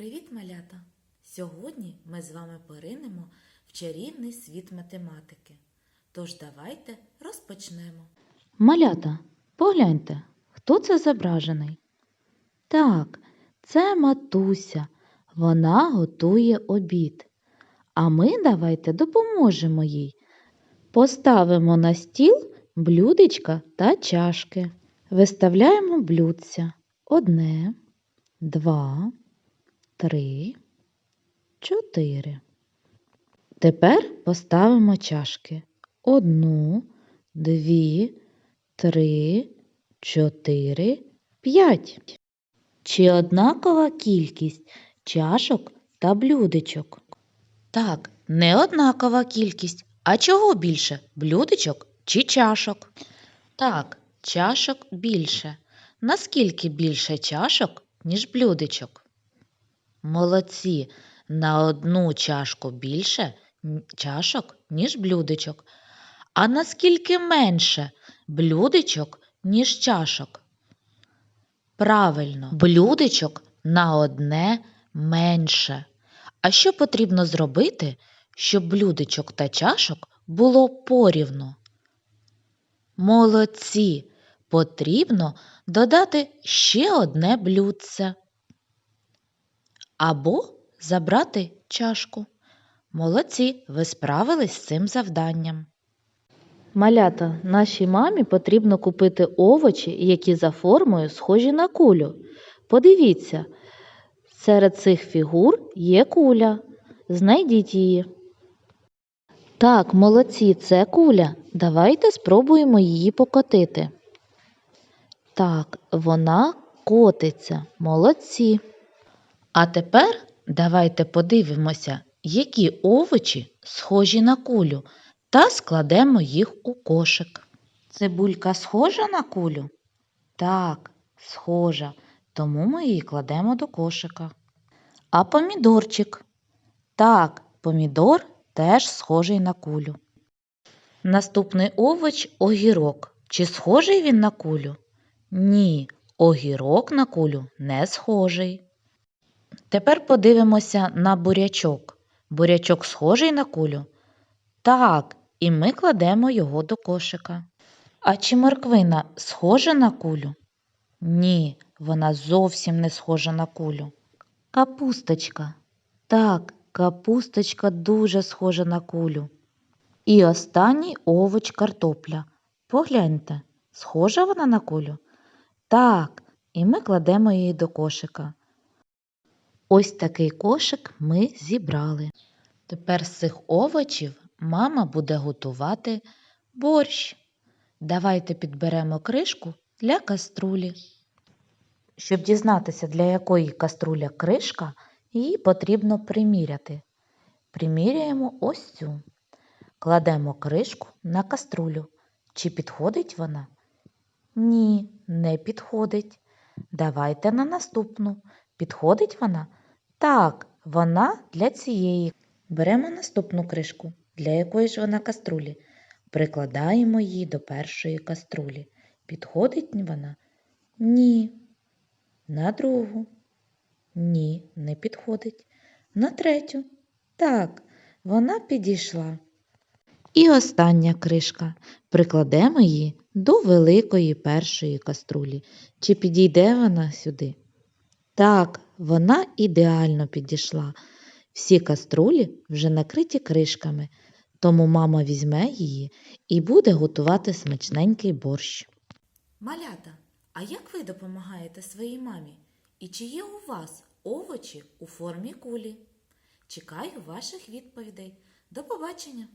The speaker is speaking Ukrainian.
Привіт, малята! Сьогодні ми з вами поринемо в чарівний світ математики. Тож давайте розпочнемо. Малята, погляньте, хто це зображений? Так, це матуся. Вона готує обід. А ми давайте допоможемо їй. Поставимо на стіл блюдечка та чашки. Виставляємо блюдця. Одне, два, три, чотири. Тепер поставимо чашки. Одну, дві, три, чотири, п'ять. Чи однакова кількість чашок та блюдечок? Так, не однакова кількість. А чого більше? Блюдечок чи чашок? Так, чашок більше. Наскільки більше чашок, ніж блюдечок? Молодці, на одну чашку більше чашок, ніж блюдечок. А наскільки менше блюдечок, ніж чашок? Правильно, блюдечок на одне менше. А що потрібно зробити, щоб блюдечок та чашок було порівну? Молодці! Потрібно додати ще одне блюдце. Або забрати чашку. Молодці, ви справились з цим завданням. Малята, нашій мамі потрібно купити овочі, які за формою схожі на кулю. Подивіться, серед цих фігур є куля. Знайдіть її. Так, молодці, це куля. Давайте спробуємо її покотити. Так, вона котиться. Молодці. А тепер давайте подивимося, які овочі схожі на кулю, та складемо їх у кошик. Цибулька схожа на кулю? Так, схожа, тому ми її кладемо до кошика. А помідорчик? Так, помідор теж схожий на кулю. Наступний овоч огірок. Чи схожий він на кулю? Ні, огірок на кулю не схожий. Тепер подивимося на бурячок. Бурячок схожий на кулю? Так, і ми кладемо його до кошика. А чи морквина схожа на кулю? Ні, вона зовсім не схожа на кулю. Капусточка. Так, капусточка дуже схожа на кулю. І останній овоч картопля. Погляньте, схожа вона на кулю? Так, і ми кладемо її до кошика. Ось такий кошик ми зібрали. Тепер з цих овочів мама буде готувати борщ. Давайте підберемо кришку для каструлі. Щоб дізнатися, для якої каструля кришка, її потрібно приміряти. Приміряємо ось цю. Кладемо кришку на каструлю. Чи підходить вона? Ні, не підходить. Давайте на наступну. Підходить вона? Так, вона для цієї. Беремо наступну кришку. Для якої ж вона каструлі? Прикладаємо її до першої каструлі. Підходить вона? Ні. На другу? Ні, не підходить. На третю? Так, вона підійшла. І остання кришка. Прикладемо її до великої першої каструлі. Чи підійде вона сюди? Так, вона ідеально підійшла. Всі каструлі вже накриті кришками, тому мама візьме її і буде готувати смачненький борщ. Малята, а як ви допомагаєте своїй мамі? І чи є у вас овочі у формі кулі? Чекаю ваших відповідей. До побачення!